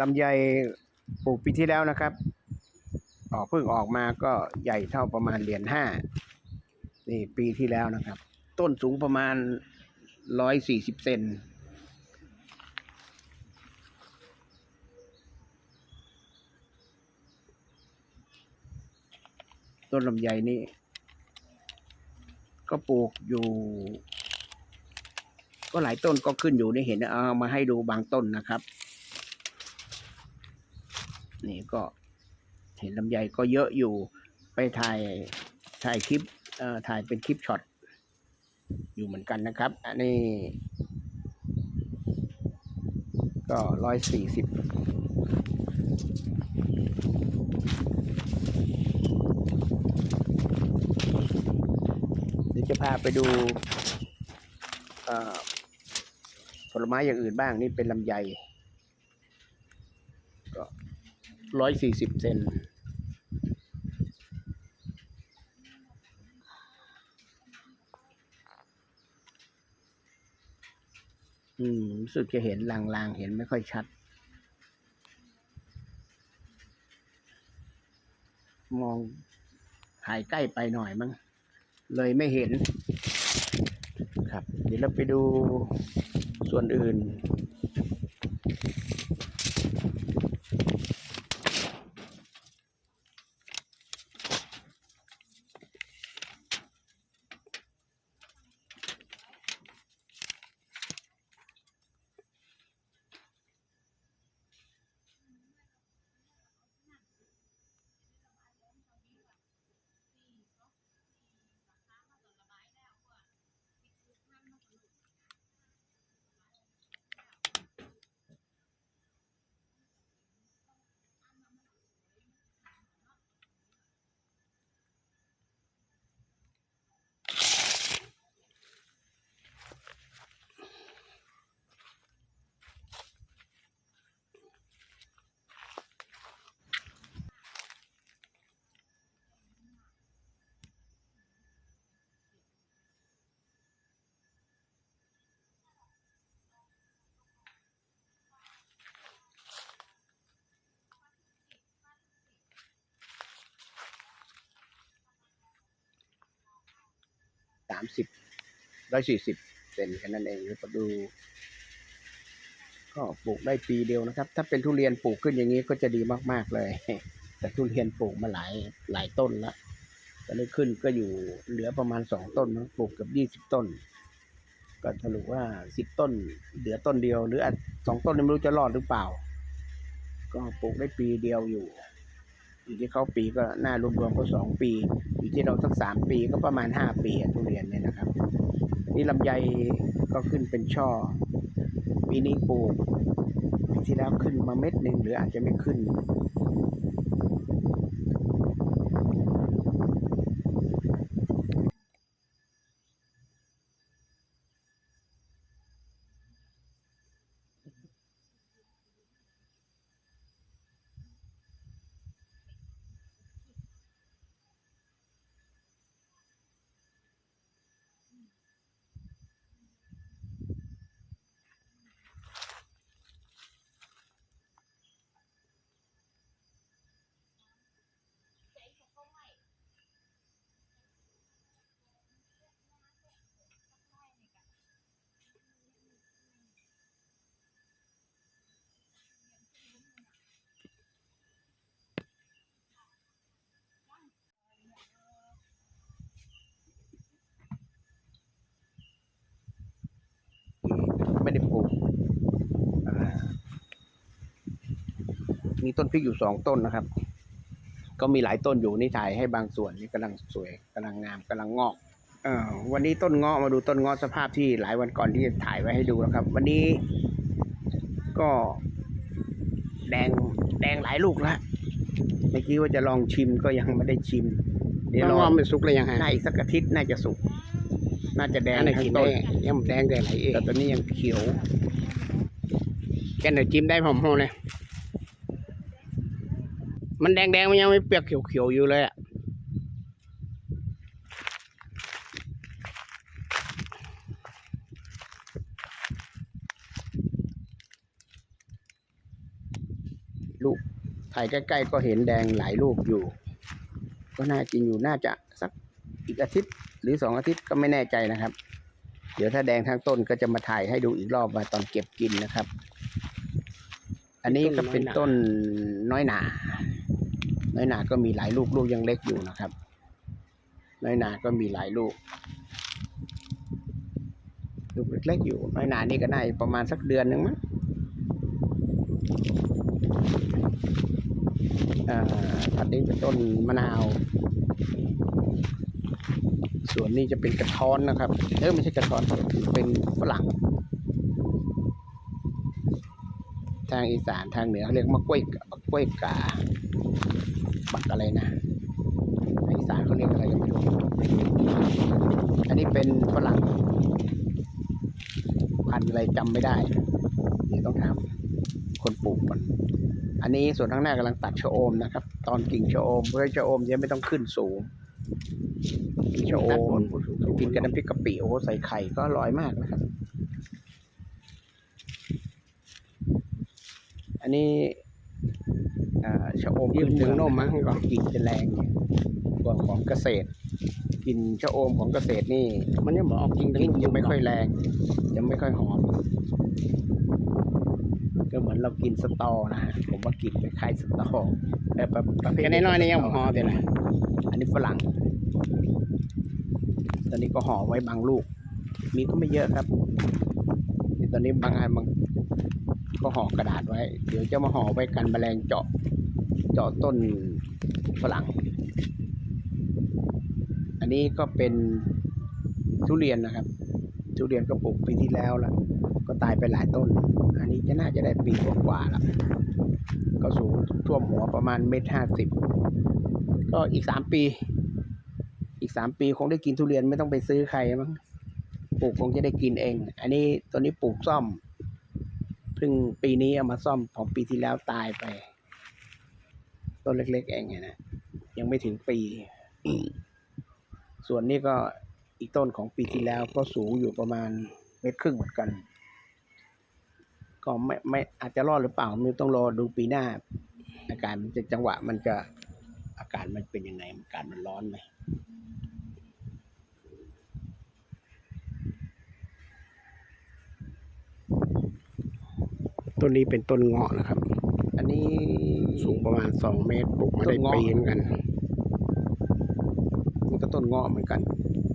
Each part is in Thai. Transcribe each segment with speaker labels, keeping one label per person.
Speaker 1: ลำไยปลูกปีที่แล้วนะครับ ออกเพิ่งออกมาก็ใหญ่เท่าประมาณเหรียญห้านี่ปีที่แล้วนะครับ ต้นสูงประมาณร้อยสี่สิบเซนต้นลำไยนี่ก็ปลูกอยู่ ก็หลายต้นก็ขึ้นอยู่นี่เห็นเอามาให้ดูบางต้นนะครับ นี่ก็เห็นลำไยก็เยอะอยู่ไปถ่ายถ่ายคลิปเอ่อถ่ายเป็นคลิปช็อตอยู่เหมือนกันนะครับ อันนี้ ก็ร้อยสี่สิบเดี๋ยวจะพาไปดูผลไม้อย่างอื่นบ้างนี่เป็นลำไย ร้อยสี่สิบเซนอืมรู้สึกจะเห็นลางๆ เห็นไม่ค่อยชัด มองถ่ายใกล้ไปหน่อยมั้ง เลยไม่เห็น ครับ เดี๋ยวเราไปดูส่วนอื่นามสิบร้อยสี่สิบเซนแค่นั้นเองแล้วก็ดู ก็ปลูกได้ปีเดียวนะครับ ถ้าเป็นทุเรียนปลูกขึ้นอย่างนี้ก็จะดีมาก ๆ เลย แต่ทุเรียนปลูกมาหลายหลายต้นล้วตอนนี้ขึ้นก็อยู่เหลือประมาณสองต้นปลูกเกับยี่สิบต้น ก็สรุปว่าสิบต้น เหลือต้นเดียว หรือสองต้นนี่ไม่รู้จะรอดหรือเปล่า ก็ปลูกได้ปีเดียวอยู่ อยู่ที่เขาปีก็น่ารวมๆก็สองปี อยู่ที่เราสักสามปีก็ประมาณห้าปีทุเรียนเนี่ยนะครับ นี่ลำไยก็ขึ้นเป็นช่อ ปีนี้ปลูกปีที่แล้วขึ้นมาเม็ดหนึ่งหรืออาจจะไม่ขึ้น มีต้นพริกอยู่สองต้นนะครับ ก็มีหลายต้นอยู่นี่ถ่ายให้บางส่วนนี่กำลังสวยกำลังงามกำลังงอกเออวันนี้ต้นเงาะมาดูต้นเงาะสภาพที่หลายวันก่อนที่จะถ่ายไว้ให้ดูนะครับ วันนี้ก็แดงแดงหลายลูกแล้วเมื่อกี้ว่าจะลองชิมก็ยังไม่ได้ชิม เดี๋ยวร
Speaker 2: ต้
Speaker 1: อ
Speaker 2: องมันสุกเลยยังไง
Speaker 1: น่าอีกสักอาทิตย์น่าจะสุก น่าจะแดง
Speaker 2: อันไหน
Speaker 1: ทั้
Speaker 2: กิ
Speaker 1: ง
Speaker 2: นได้
Speaker 1: ต้น
Speaker 2: ยังแดงได้ไหลเอง
Speaker 1: แต่ตอนนี้ยังเขียว
Speaker 2: แกนเดี๋ยวจิ้มได้ผมๆเลย มันแดงๆมันยังไม่เปียกเขียวๆอยู่เลยอะ
Speaker 1: ลูกถ่ายใกล้ๆก็เห็นแดงหลายลูกอยู่ ก็น่ากินอยู่น่าจะสักอีกอาทิตย์ หรือสองอาทิตย์ก็ไม่แน่ใจนะครับ เดี๋ยวถ้าแดงทั้งต้นก็จะมาถ่ายให้ดูอีกรอบว่าตอนเก็บกินนะครับ อันนี้ก็เป็นต้นน้อยหนา น้อยหนาก็มีหลายลูกลูกยังเล็กอยู่นะครับ น้อยหนาก็มีหลายลูก ลูกเล็กๆอยู่ น้อยหนานี่ก็น่าจะประมาณสักเดือนหนึ่งมั้งอ่าถัดนี้เป็นต้นมะนาว ส่วนนี้จะเป็นกระท้อนนะครับเออไม่ใช่กระท้อนเป็นฝรั่ง ทางอีสานทางเหนือเขาเรียกมะกล้วยกล้วยกา บักอะไรนะอีสานเขาเรียกอะไรไม่รู้อันนี้เป็นฝรั่งพันธุ์อะไรจำไม่ได้เดี๋ยวต้องถามคนปลูกก่อนอันนี้ส่วนข้างหน้ากำลังตัดชะโอมนะครับ ตอนกิ่งชะโอมเพื่อให้ชะโอมจะไม่ต้องขึ้นสูงชะโอมกินกับน้ำพริกกะปิโอ้ใส่ไข่ก็อร่อยมากนะครับ อันนี้ ชะอม
Speaker 2: ยืมถึงนมมั้งก่อน
Speaker 1: กลิ่นจะแรงกว่าของเกษตรกลิ่นชะอมของเกษตรนี่
Speaker 2: มันยังบอกออกจริง
Speaker 1: กลิ่นยังไม่ค่อยแรงยังไม่ค่อยหอมก็เหมือนเรากินสตอนะฮะผมว่ากลิ่นคล้ายๆสตอแต่ประประเภท
Speaker 2: แค่น้อยๆนี่ยังบ่หอเดี๋ยวนะ
Speaker 1: อันนี้ฝรั่ง ตอนนี้ก็ห่อไว้บางลูก มีก็ไม่เยอะครับตอนนี้บางอันบางก็ห่อกระดาษไว้ เดี๋ยวจะมาห่อไว้กันแมลงเจาะ เจาะต้นฝรั่ง อันนี้ก็เป็นทุเรียนนะครับ ทุเรียนก็ปลูกปีที่แล้วล้วก็ตายไปหลายต้น อันนี้จะน่าจะได้ปีกว่าๆแล้วก็สูงท่วมหัวประมาณเมตรห้าสิบก็อีกสามปี อีกสามปีคงได้กินทุเรียนไม่ต้องไปซื้อใครมั้งปลูกคงจะได้กินเอง อันนี้ตัวนี้ปลูกซ่อมเพิ่งปีนี้เอามาซ่อมของปีที่แล้วตายไป ต้นเล็ก ๆ เองไงนะยังไม่ถึงปี ส่วนนี้ก็อีกต้นของปีที่แล้วก็สูงอยู่ประมาณเมตรครึ่งเหมือนกัน ก็ไม่ไม่อาจจะรอดหรือเปล่าไม่ต้องรอดูปีหน้า อากาศมันจะจังหวะมันจะอากาศมันเป็นยังไงอากาศมันร้อนไหม
Speaker 2: ต้นนี้เป็นต้นเงาะนะครับ
Speaker 1: อันนี้
Speaker 2: สูงประมาณสองเมตรปลูกมาได้
Speaker 1: ต้นเงาะ
Speaker 2: ปีเหมือนกัน
Speaker 1: นี่ก็ต้นเงาะเหมือนกัน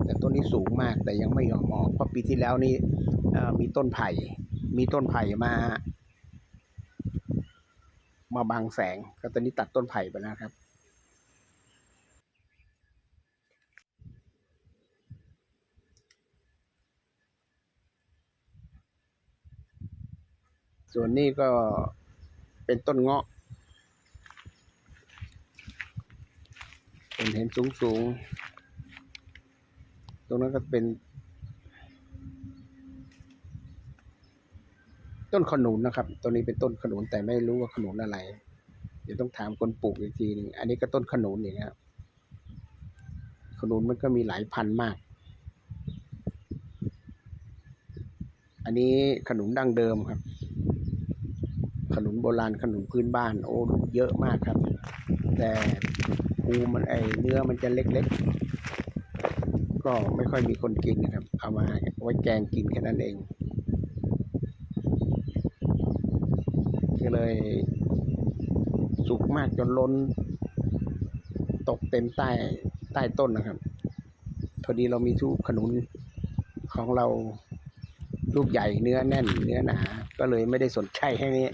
Speaker 1: แต่ต้นนี้สูงมากแต่ยังไม่ยอมออกเพราะปีที่แล้วนี่เอ่อมีต้นไผ่ มีต้นไผ่มา มาบังแสง ก็ตอนนี้ตัดต้นไผ่ไปแล้วครับส่วนนี้ก็เป็นต้นเงาะผมเห็นสูงสูงๆตรงนั้นก็เป็น ต้นขนุนนะครับ ตัวนี้เป็นต้นขนุนแต่ไม่รู้ว่าขนุนอะไร เดี๋ยวต้องถามคนปลูกอีกทีหนึง อันนี้ก็ต้นขนุนอย่างเงี้ยครับขนุนมันก็มีหลายพันมาก อันนี้ขนุนดั้งเดิมครับ ขนุนโบราณขนุนพื้นบ้าน โอ้เยอะมากครับ แต่ ภูมันไอเนื้อมันจะเล็กๆ ก็ไม่ค่อยมีคนกินนะครับ เอามาไว้แกงกินแค่นั้นเองก็เลยสุกมากจนล้น ตกเต็มใต้ใต้ต้นนะครับ พอดีเรามีทุกขนุนของเราลูกใหญ่เนื้อแน่น เนื้อหนา ก็เลยไม่ได้สนใจให้นี้